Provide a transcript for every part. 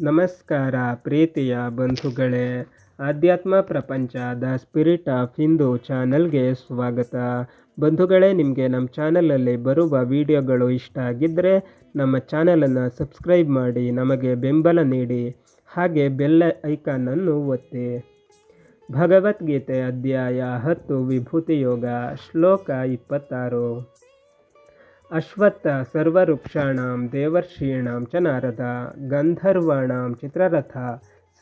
ನಮಸ್ಕಾರ ಪ್ರೀತಿಯ ಬಂಧುಗಳೇ, ಆಧ್ಯಾತ್ಮ ಪ್ರಪಂಚ ದ ಸ್ಪಿರಿಟ್ ಆಫ್ ಹಿಂದೂ ಚಾನಲ್ಗೆ ಸ್ವಾಗತ. ಬಂಧುಗಳೇ, ನಿಮಗೆ ನಮ್ಮ ಚಾನಲಲ್ಲಿ ಬರುವ ವಿಡಿಯೋಗಳು ಇಷ್ಟ ಆಗಿದ್ದರೆ ನಮ್ಮ ಚಾನಲನ್ನು ಸಬ್ಸ್ಕ್ರೈಬ್ ಮಾಡಿ, ನಮಗೆ ಬೆಂಬಲ ನೀಡಿ, ಹಾಗೆ ಬೆಲ್ಲ ಐಕಾನನ್ನು ಒತ್ತಿ. ಭಗವದ್ಗೀತೆ ಅಧ್ಯಾಯ ಹತ್ತು ವಿಭೂತಿ ಯೋಗ ಶ್ಲೋಕ ಇಪ್ಪತ್ತಾರು. ಅಶ್ವತ್ಥ ಸರ್ವವೃಕ್ಷಾಣಾಂ ದೇವರ್ಷೀಣಾಂ ಚ ನಾರದ, ಗಂಧರ್ವಾಣಾಂ ಚಿತ್ರರಥ,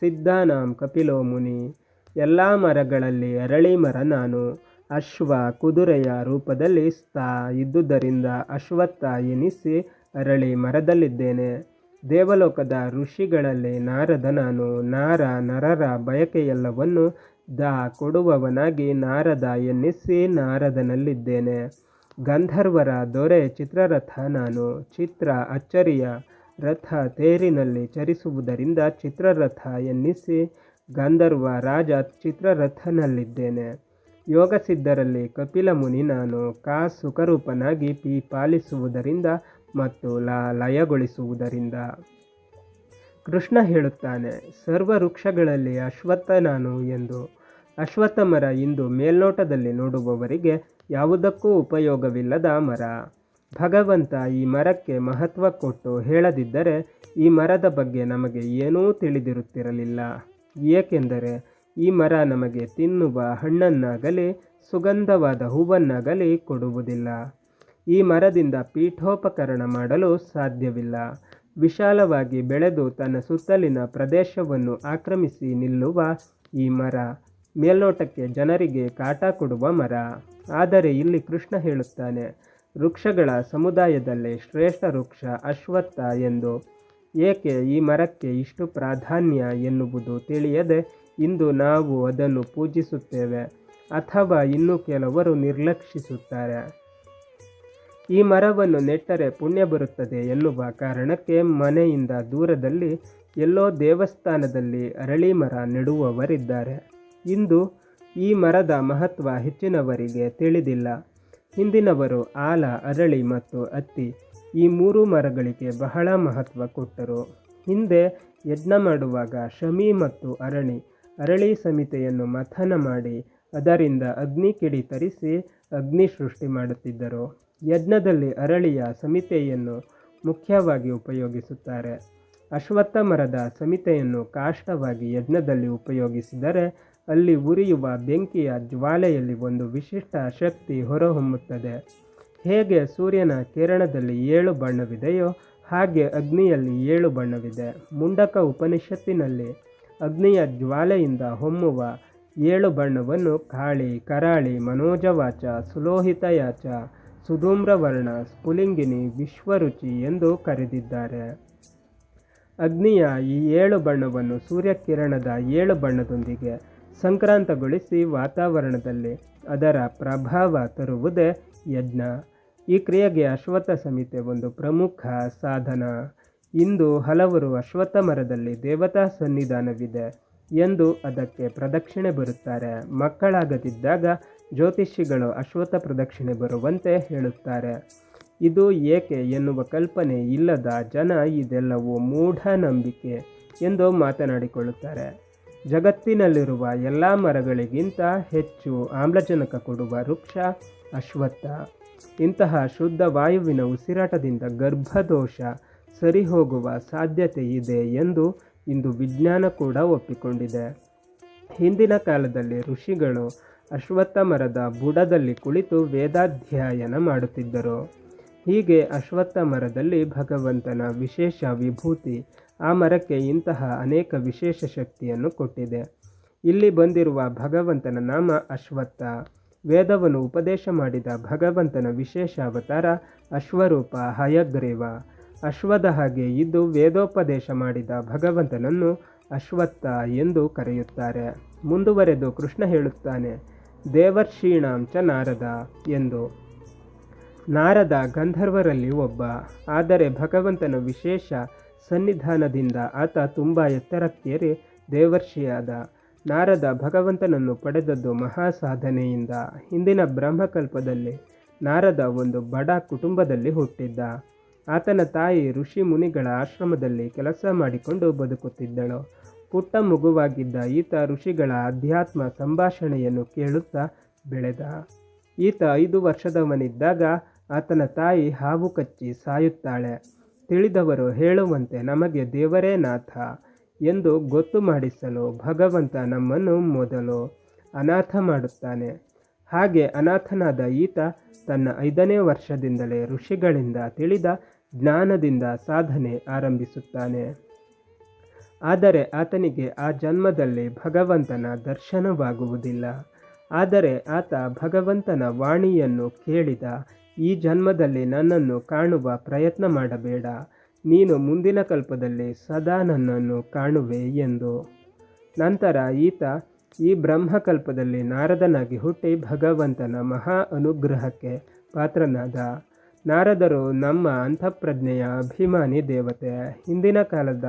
ಸಿದ್ಧಾನಾಂ ಕಪಿಲೋ ಮುನಿ, ಎಲ್ಲ ಮರಗಳಲ್ಲಿ ಅರಳಿ ಮರ ನಾನು, ಅಶ್ವ ಕುದುರೆಯ ರೂಪದಲ್ಲಿ ಸ್ಥಾ ಇದ್ದುದರಿಂದ ಅಶ್ವತ್ಥ ಎನಿಸಿ ಅರಳಿ ಮರದಲ್ಲಿದ್ದೇನೆ. ದೇವಲೋಕದ ಋಷಿಗಳಲ್ಲಿ ನಾರದ ನಾನು, ನಾರ ನರರ ಬಯಕೆಯೆಲ್ಲವನ್ನು ದ ಕೊಡುವವನಾಗಿ ನಾರದ ಎನ್ನಿಸಿ ನಾರದನಲ್ಲಿದ್ದೇನೆ. ಗಂಧರ್ವರ ದೊರೆ ಚಿತ್ರರಥ ನಾನು ಚಿತ್ರ ಅಚ್ಚರಿಯ ರಥ ತೇರಿನಲ್ಲಿ ಚರಿಸುವುದರಿಂದ ಚಿತ್ರರಥ ಎನ್ನಿಸಿ ಗಂಧರ್ವ ರಾಜ ಚಿತ್ರರಥನಲ್ಲಿದ್ದೇನೆ. ಯೋಗಸಿದ್ಧರಲ್ಲಿ ಕಪಿಲ ಮುನಿ ನಾನು ಕಾ ಸುಖರೂಪನಾಗಿ ಪಿ ಪಾಲಿಸುವುದರಿಂದ ಮತ್ತು ಲ ಲಯಗೊಳಿಸುವುದರಿಂದ. ಕೃಷ್ಣ ಹೇಳುತ್ತಾನೆ, ಸರ್ವ ವೃಕ್ಷಗಳಲ್ಲಿ ಅಶ್ವತ್ಥ ನಾನು ಎಂದು. ಅಶ್ವತ್ಥ ಮರ ಇಂದು ಮೇಲ್ನೋಟದಲ್ಲಿ ನೋಡುವವರಿಗೆ ಯಾವುದಕ್ಕೂ ಉಪಯೋಗವಿಲ್ಲದ ಮರ. ಭಗವಂತ ಈ ಮರಕ್ಕೆ ಮಹತ್ವ ಕೊಟ್ಟು ಹೇಳದಿದ್ದರೆ ಈ ಮರದ ಬಗ್ಗೆ ನಮಗೆ ಏನೂ ತಿಳಿದಿರುತ್ತಿರಲಿಲ್ಲ. ಏಕೆಂದರೆ ಈ ಮರ ನಮಗೆ ತಿನ್ನುವ ಹಣ್ಣನ್ನಾಗಲಿ, ಸುಗಂಧವಾದ ಹೂವನ್ನಾಗಲಿ ಕೊಡುವುದಿಲ್ಲ. ಈ ಮರದಿಂದ ಪೀಠೋಪಕರಣ ಮಾಡಲು ಸಾಧ್ಯವಿಲ್ಲ. ವಿಶಾಲವಾಗಿ ಬೆಳೆದು ತನ್ನ ಸುತ್ತಲಿನ ಪ್ರದೇಶವನ್ನು ಆಕ್ರಮಿಸಿ ನಿಲ್ಲುವ ಈ ಮರ ಮೇಲ್ನೋಟಕ್ಕೆ ಜನರಿಗೆ ಕಾಟ ಕೊಡುವ ಮರ. ಆದರೆ ಇಲ್ಲಿ ಕೃಷ್ಣ ಹೇಳುತ್ತಾನೆ, ವೃಕ್ಷಗಳ ಸಮುದಾಯದಲ್ಲಿ ಶ್ರೇಷ್ಠ ವೃಕ್ಷ ಅಶ್ವತ್ಥ ಎಂದು. ಏಕೆ ಈ ಮರಕ್ಕೆ ಇಷ್ಟು ಪ್ರಾಧಾನ್ಯ ಎನ್ನುವುದು ತಿಳಿಯದೆ ಇಂದು ನಾವು ಅದನ್ನು ಪೂಜಿಸುತ್ತೇವೆ ಅಥವಾ ಇನ್ನೂ ಕೆಲವರು ನಿರ್ಲಕ್ಷಿಸುತ್ತಾರೆ? ಈ ಮರವನ್ನು ನೆಟ್ಟರೆ ಪುಣ್ಯ ಬರುತ್ತದೆ ಎನ್ನುವ ಕಾರಣಕ್ಕೆ ಮನೆಯಿಂದ ದೂರದಲ್ಲಿ ಎಲ್ಲೋ ದೇವಸ್ಥಾನದಲ್ಲಿ ಅರಳಿ ಮರ ನೆಡುವವರಿದ್ದಾರೆ. ಇಂದು ಈ ಮರದ ಮಹತ್ವ ಹೆಚ್ಚಿನವರಿಗೆ ತಿಳಿದಿಲ್ಲ. ಹಿಂದಿನವರು ಆಲ, ಅರಳಿ ಮತ್ತು ಅತ್ತಿ ಈ ಮೂರು ಮರಗಳಿಗೆ ಬಹಳ ಮಹತ್ವ ಕೊಟ್ಟರು. ಹಿಂದೆ ಯಜ್ಞ ಮಾಡುವಾಗ ಶಮಿ ಮತ್ತು ಅರಣಿ ಅರಳಿ ಸಮಿತೆಯನ್ನು ಮಥನ ಮಾಡಿ ಅದರಿಂದ ಅಗ್ನಿ ಕಿಡಿ ತರಿಸಿ ಅಗ್ನಿ ಸೃಷ್ಟಿ ಮಾಡುತ್ತಿದ್ದರು. ಯಜ್ಞದಲ್ಲಿ ಅರಳಿಯ ಸಮಿತೆಯನ್ನು ಮುಖ್ಯವಾಗಿ ಉಪಯೋಗಿಸುತ್ತಾರೆ. ಅಶ್ವತ್ಥ ಮರದ ಸಮಿತೆಯನ್ನು ಕಾಷ್ಟವಾಗಿ ಯಜ್ಞದಲ್ಲಿ ಉಪಯೋಗಿಸಿದರೆ ಅಲ್ಲಿ ಉರಿಯುವ ಬೆಂಕಿಯ ಜ್ವಾಲೆಯಲ್ಲಿ ಒಂದು ವಿಶಿಷ್ಟ ಶಕ್ತಿ ಹೊರಹೊಮ್ಮುತ್ತದೆ. ಹೇಗೆ ಸೂರ್ಯನ ಕಿರಣದಲ್ಲಿ ಏಳು ಬಣ್ಣವಿದೆಯೋ ಹಾಗೆ ಅಗ್ನಿಯಲ್ಲಿ ಏಳು ಬಣ್ಣವಿದೆ. ಮುಂಡಕ ಉಪನಿಷತ್ತಿನಲ್ಲಿ ಅಗ್ನಿಯ ಜ್ವಾಲೆಯಿಂದ ಹೊಮ್ಮುವ ಏಳು ಬಣ್ಣವನ್ನು ಕಾಳಿ, ಕರಾಳಿ, ಮನೋಜವಾಚ, ಸುಲೋಹಿತಯಾಚ, ಸುಧೂಮ್ರವರ್ಣ, ಸ್ಫುಲಿಂಗಿನಿ, ವಿಶ್ವರುಚಿ ಎಂದು ಕರೆದಿದ್ದಾರೆ. ಅಗ್ನಿಯ ಈ ಏಳು ಬಣ್ಣವನ್ನು ಸೂರ್ಯಕಿರಣದ ಏಳು ಬಣ್ಣದೊಂದಿಗೆ ಸಂಕ್ರಾಂತಗೊಳಿಸಿ ವಾತಾವರಣದಲ್ಲಿ ಅದರ ಪ್ರಭಾವ ತರುವುದೇ ಯಜ್ಞ. ಈ ಕ್ರಿಯೆಗೆ ಅಶ್ವತ್ಥ ಸಮಿತೆ ಒಂದು ಪ್ರಮುಖ ಸಾಧನ. ಇಂದು ಹಲವರು ಅಶ್ವತ್ಥ ಮರದಲ್ಲಿ ದೇವತಾ ಸನ್ನಿಧಾನವಿದೆ ಎಂದು ಅದಕ್ಕೆ ಪ್ರದಕ್ಷಿಣೆ ಬರುತ್ತಾರೆ. ಮಕ್ಕಳಾಗದಿದ್ದಾಗ ಜ್ಯೋತಿಷಿಗಳು ಅಶ್ವತ್ಥ ಪ್ರದಕ್ಷಿಣೆ ಬರುವಂತೆ ಹೇಳುತ್ತಾರೆ. ಇದು ಏಕೆ ಎನ್ನುವ ಕಲ್ಪನೆ ಇಲ್ಲದ ಜನ ಇದೆಲ್ಲವೂ ಮೂಢನಂಬಿಕೆ ಎಂದು ಮಾತನಾಡಿಕೊಳ್ಳುತ್ತಾರೆ. ಜಗತ್ತಿನಲ್ಲಿರುವ ಎಲ್ಲ ಮರಗಳಿಗಿಂತ ಹೆಚ್ಚು ಆಮ್ಲಜನಕ ಕೊಡುವ ವೃಕ್ಷ ಅಶ್ವತ್ಥ. ಇಂತಹ ಶುದ್ಧ ವಾಯುವಿನ ಉಸಿರಾಟದಿಂದ ಗರ್ಭದೋಷ ಸರಿಹೋಗುವ ಸಾಧ್ಯತೆ ಇದೆ ಎಂದು ಇಂದು ವಿಜ್ಞಾನ ಕೂಡ ಒಪ್ಪಿಕೊಂಡಿದೆ. ಹಿಂದಿನ ಕಾಲದಲ್ಲಿ ಋಷಿಗಳು ಅಶ್ವತ್ಥ ಮರದ ಬುಡದಲ್ಲಿ ಕುಳಿತು ವೇದಾಧ್ಯಯನ ಮಾಡುತ್ತಿದ್ದರು. ಹೀಗೆ ಅಶ್ವತ್ಥ ಮರದಲ್ಲಿ ಭಗವಂತನ ವಿಶೇಷ ವಿಭೂತಿ ಆ ಮರಕ್ಕೆ ಇಂತಹ ಅನೇಕ ವಿಶೇಷ ಶಕ್ತಿಯನ್ನು ಕೊಟ್ಟಿದೆ. ಇಲ್ಲಿ ಬಂದಿರುವ ಭಗವಂತನ ನಾಮ ಅಶ್ವತ್ಥ. ವೇದವನ್ನು ಉಪದೇಶ ಮಾಡಿದ ಭಗವಂತನ ವಿಶೇಷ ಅವತಾರ ಅಶ್ವರೂಪ ಹಯಗ್ರೀವ. ಅಶ್ವದ ಹಾಗೆ ಇದ್ದು ವೇದೋಪದೇಶ ಮಾಡಿದ ಭಗವಂತನನ್ನು ಅಶ್ವತ್ಥ ಎಂದು ಕರೆಯುತ್ತಾರೆ. ಮುಂದುವರೆದು ಕೃಷ್ಣ ಹೇಳುತ್ತಾನೆ ದೇವರ್ಷೀಣಾಂಚ ನಾರದ ಎಂದು. ನಾರದ ಗಂಧರ್ವರಲ್ಲಿ ಒಬ್ಬ, ಆದರೆ ಭಗವಂತನ ವಿಶೇಷ ಸನ್ನಿಧಾನದಿಂದ ಆತ ತುಂಬ ಎತ್ತರಕ್ಕೇರಿ ದೇವರ್ಷಿಯಾದ ನಾರದ ಭಗವಂತನನ್ನು ಪಡೆದದ್ದು ಮಹಾ ಸಾಧನೆಯಿಂದ ಹಿಂದಿನ ಬ್ರಹ್ಮಕಲ್ಪದಲ್ಲಿ ನಾರದ ಒಂದು ಬಡ ಕುಟುಂಬದಲ್ಲಿ ಹುಟ್ಟಿದ್ದ. ಆತನ ತಾಯಿ ಋಷಿ ಮುನಿಗಳ ಆಶ್ರಮದಲ್ಲಿ ಕೆಲಸ ಮಾಡಿಕೊಂಡು ಬದುಕುತ್ತಿದ್ದಳು. ಪುಟ್ಟ ಮಗುವಾಗಿದ್ದ ಈತ ಋಷಿಗಳ ಅಧ್ಯಾತ್ಮ ಸಂಭಾಷಣೆಯನ್ನು ಕೇಳುತ್ತಾ ಬೆಳೆದ. ಈತ ಐದು ವರ್ಷದವನಿದ್ದಾಗ ಆತನ ತಾಯಿ ಹಾವು ಕಚ್ಚಿ ಸಾಯುತ್ತಾಳೆ. ತಿಳಿದವರು ಹೇಳುವಂತೆ ನಮಗೆ ದೇವರೇ ನಾಥ ಎಂದು ಗೊತ್ತು ಮಾಡಿಸಲು ಭಗವಂತ ನಮ್ಮನ್ನು ಮೊದಲು ಅನಾಥ ಮಾಡುತ್ತಾನೆ. ಹಾಗೆ ಅನಾಥನಾದ ಈತ ತನ್ನ ಐದನೇ ವರ್ಷದಿಂದಲೇ ಋಷಿಗಳಿಂದ ತಿಳಿದ ಜ್ಞಾನದಿಂದ ಸಾಧನೆ ಆರಂಭಿಸುತ್ತಾನೆ. ಆದರೆ ಆತನಿಗೆ ಆ ಜನ್ಮದಲ್ಲಿ ಭಗವಂತನ ದರ್ಶನವಾಗುವುದಿಲ್ಲ. ಆದರೆ ಆತ ಭಗವಂತನ ವಾಣಿಯನ್ನು ಕೇಳಿದ ಈ ಜನ್ಮದಲ್ಲಿ ನನ್ನನ್ನು ಕಾಣುವ ಪ್ರಯತ್ನ ಮಾಡಬೇಡ. ನೀನು ಮುಂದಿನ ಕಲ್ಪದಲ್ಲಿ ಸದಾ ನನ್ನನ್ನು ಕಾಣುವೆ ಎಂದು. ನಂತರ ಈತ ಈ ಬ್ರಹ್ಮಕಲ್ಪದಲ್ಲಿ ನಾರದನಾಗಿ ಹುಟ್ಟಿ ಭಗವಂತನ ಮಹಾ ಅನುಗ್ರಹಕ್ಕೆ ಪಾತ್ರನಾದ. ನಾರದರು ನಮ್ಮ ಅಂತಃಪ್ರಜ್ಞೆಯ ಅಭಿಮಾನಿ ದೇವತೆ. ಹಿಂದಿನ ಕಾಲದ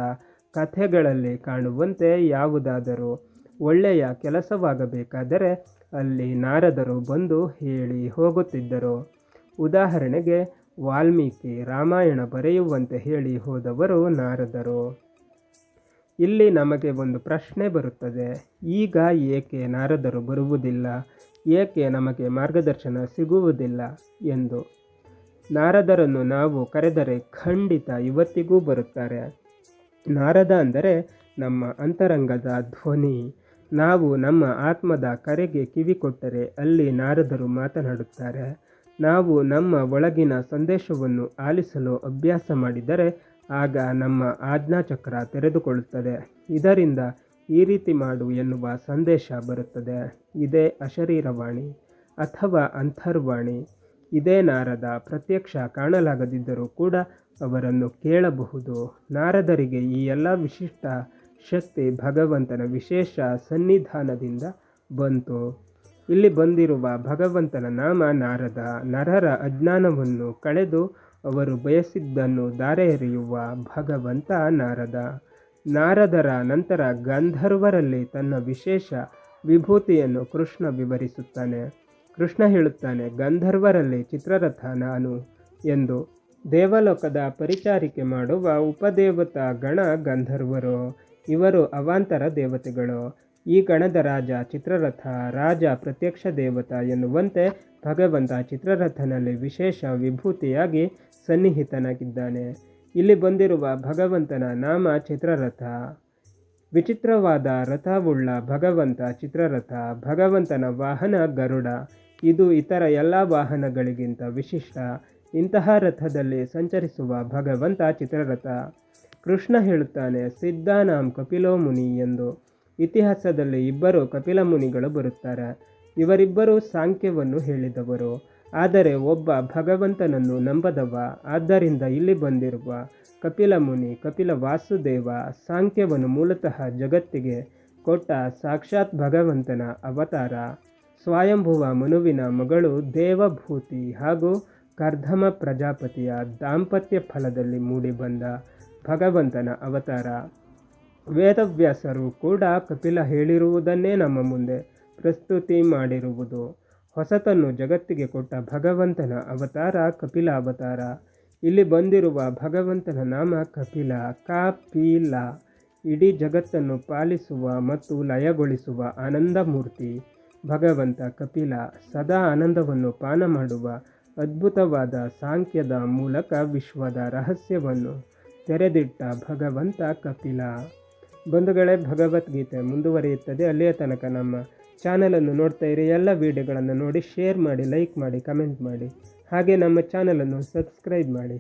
ಕಥೆಗಳಲ್ಲಿ ಕಾಣುವಂತೆ ಯಾವುದಾದರೂ ಒಳ್ಳೆಯ ಕೆಲಸವಾಗಬೇಕಾದರೆ ಅಲ್ಲಿ ನಾರದರು ಬಂದು ಹೇಳಿ ಹೋಗುತ್ತಿದ್ದರು. ಉದಾಹರಣೆಗೆ, ವಾಲ್ಮೀಕಿ ರಾಮಾಯಣ ಬರೆಯುವಂತೆ ಹೇಳಿ ಹೋದವರು ನಾರದರು. ಇಲ್ಲಿ ನಮಗೆ ಒಂದು ಪ್ರಶ್ನೆ ಬರುತ್ತದೆ. ಈಗ ಏಕೆ ನಾರದರು ಬರುವುದಿಲ್ಲ? ಏಕೆ ನಮಗೆ ಮಾರ್ಗದರ್ಶನ ಸಿಗುವುದಿಲ್ಲ? ಎಂದು. ನಾರದರನ್ನು ನಾವು ಕರೆದರೆ ಖಂಡಿತ ಇವತ್ತಿಗೂ ಬರುತ್ತಾರೆ. ನಾರದ ಅಂದರೆ ನಮ್ಮ ಅಂತರಂಗದ ಧ್ವನಿ. ನಾವು ನಮ್ಮ ಆತ್ಮದ ಕರೆಗೆ ಕಿವಿ ಕೊಟ್ಟರೆ ಅಲ್ಲಿ ನಾರದರು ಮಾತನಾಡುತ್ತಾರೆ. ನಾವು ನಮ್ಮ ಒಳಗಿನ ಸಂದೇಶವನ್ನು ಆಲಿಸಲು ಅಭ್ಯಾಸ ಮಾಡಿದರೆ ಆಗ ನಮ್ಮ ಆಜ್ಞಾಚಕ್ರ ತೆರೆದುಕೊಳ್ಳುತ್ತದೆ. ಇದರಿಂದ ಈ ರೀತಿ ಮಾಡು ಎನ್ನುವ ಸಂದೇಶ ಬರುತ್ತದೆ. ಇದೇ ಅಶರೀರವಾಣಿ ಅಥವಾ ಅಂತರ್ವಾಣಿ. ಇದೇ ನಾರದ ಪ್ರತ್ಯಕ್ಷ ಕಾಣಲಾಗದಿದ್ದರೂ ಕೂಡ ಅವರನ್ನು ಕೇಳಬಹುದು. ನಾರದರಿಗೆ ಈ ಎಲ್ಲ ವಿಶಿಷ್ಟ ಶಕ್ತಿ ಭಗವಂತನ ವಿಶೇಷ ಸನ್ನಿಧಾನದಿಂದ ಬಂತು. ಇಲ್ಲಿ ಬಂದಿರುವ ಭಗವಂತನ ನಾಮ ನಾರದ, ನರರ ಅಜ್ಞಾನವನ್ನು ಕಳೆದು ಅವರು ಬಯಸಿದ್ದನ್ನು ದಾರೆ ಎರೆಯುವ ಭಗವಂತ ನಾರದ. ನಾರದರ ನಂತರ ಗಂಧರ್ವರಲ್ಲಿ ತನ್ನ ವಿಶೇಷ ವಿಭೂತಿಯನ್ನು ಕೃಷ್ಣ ವಿವರಿಸುತ್ತಾನೆ. ಕೃಷ್ಣ ಹೇಳುತ್ತಾನೆ, ಗಂಧರ್ವರಲ್ಲಿ ಚಿತ್ರರಥ ನಾನು ಎಂದು. ದೇವಲೋಕದ ಪರಿಚಾರಿಕೆ ಮಾಡುವ ಉಪದೇವತಾ ಗಣ ಗಂಧರ್ವರು. ಇವರು ಅವಾಂತರ ದೇವತೆಗಳು. ಈ ಗಣದ ರಾಜ ಚಿತ್ರರಥ, ರಾಜ ಪ್ರತ್ಯಕ್ಷ ದೇವತ ಎನ್ನುವಂತೆ ಭಗವಂತ ಚಿತ್ರರಥನಲ್ಲಿ ವಿಶೇಷ ವಿಭೂತಿಯಾಗಿ ಸನ್ನಿಹಿತನಾಗಿದ್ದಾನೆ. ಇಲ್ಲಿ ಬಂದಿರುವ ಭಗವಂತನ ನಾಮ ಚಿತ್ರರಥ. ವಿಚಿತ್ರವಾದ ರಥವುಳ್ಳ ಭಗವಂತ ಚಿತ್ರರಥ, ಭಗವಂತನ ವಾಹನ ಗರುಡ. ಇದು ಇತರ ಎಲ್ಲ ವಾಹನಗಳಿಗಿಂತ ವಿಶಿಷ್ಟ. ಇಂತಹ ರಥದಲ್ಲಿ ಸಂಚರಿಸುವ ಭಗವಂತ ಚಿತ್ರರಥ. ಕೃಷ್ಣ ಹೇಳುತ್ತಾನೆ, ಸಿದ್ಧಾನಾಂ ಕಪಿಲೋ ಮುನಿ ಎಂದು. ಇತಿಹಾಸದಲ್ಲಿ ಇಬ್ಬರು ಕಪಿಲ ಮುನಿಗಳು ಬರುತ್ತಾರೆ. ಇವರಿಬ್ಬರು ಸಾಂಖ್ಯವನ್ನು ಹೇಳಿದವರು. ಆದರೆ ಒಬ್ಬ ಭಗವಂತನನ್ನು ನಂಬದವ. ಆದ್ದರಿಂದ ಇಲ್ಲಿ ಬಂದಿರುವ ಕಪಿಲ ಮುನಿ, ಕಪಿಲ ವಾಸುದೇವ ಸಾಂಖ್ಯವನ್ನು ಮೂಲತಃ ಜಗತ್ತಿಗೆ ಕೊಟ್ಟ ಸಾಕ್ಷಾತ್ ಭಗವಂತನ ಅವತಾರ. ಸ್ವಯಂಭುವ ಮನುವಿನ ಮಗಳು ದೇವಭೂತಿ ಹಾಗೂ ಕರ್ಧಮ ಪ್ರಜಾಪತಿಯ ದಾಂಪತ್ಯ ಫಲದಲ್ಲಿ ಮೂಡಿಬಂದ ಭಗವಂತನ ಅವತಾರ. ವೇದವ್ಯಾಸರು ಕೂಡ ಕಪಿಲ ಹೇಳಿರುವುದನ್ನೇ ನಮ್ಮ ಮುಂದೆ ಪ್ರಸ್ತುತಿ ಮಾಡಿರುವುದು. ಹೊಸತನ್ನು ಜಗತ್ತಿಗೆ ಕೊಟ್ಟ ಭಗವಂತನ ಅವತಾರ ಕಪಿಲ ಅವತಾರ. ಇಲ್ಲಿ ಬಂದಿರುವ ಭಗವಂತನ ನಾಮ ಕಪಿಲ ಕಪಿಲ. ಇಡೀ ಜಗತ್ತನ್ನು ಪಾಲಿಸುವ ಮತ್ತು ಲಯಗೊಳಿಸುವ ಆನಂದ ಮೂರ್ತಿ ಭಗವಂತ ಕಪಿಲ. ಸದಾ ಆನಂದವನ್ನು ಪಾನ ಮಾಡುವ ಅದ್ಭುತವಾದ ಸಾಂಖ್ಯದ ಮೂಲಕ ವಿಶ್ವದ ರಹಸ್ಯವನ್ನು ತೆರೆದಿಟ್ಟ ಭಗವಂತ ಕಪಿಲ. ಬಂಧುಗಳೇ ಭಗವದ್ಗೀತೆ ಮುಂದುವರಿಯುತ್ತದೆ. ಅಲ್ಲಿಯ ತನಕ ನಮ್ಮ ಚಾನಲನ್ನು ನೋಡ್ತಾ ಇರಿ. ಎಲ್ಲ ವಿಡಿಯೋಗಳನ್ನು ನೋಡಿ ಶೇರ್ ಮಾಡಿ ಲೈಕ್ ಮಾಡಿ ಕಮೆಂಟ್ ಮಾಡಿ. ಹಾಗೆ ನಮ್ಮ ಚಾನಲನ್ನು ಸಬ್ಸ್ಕ್ರೈಬ್ ಮಾಡಿ.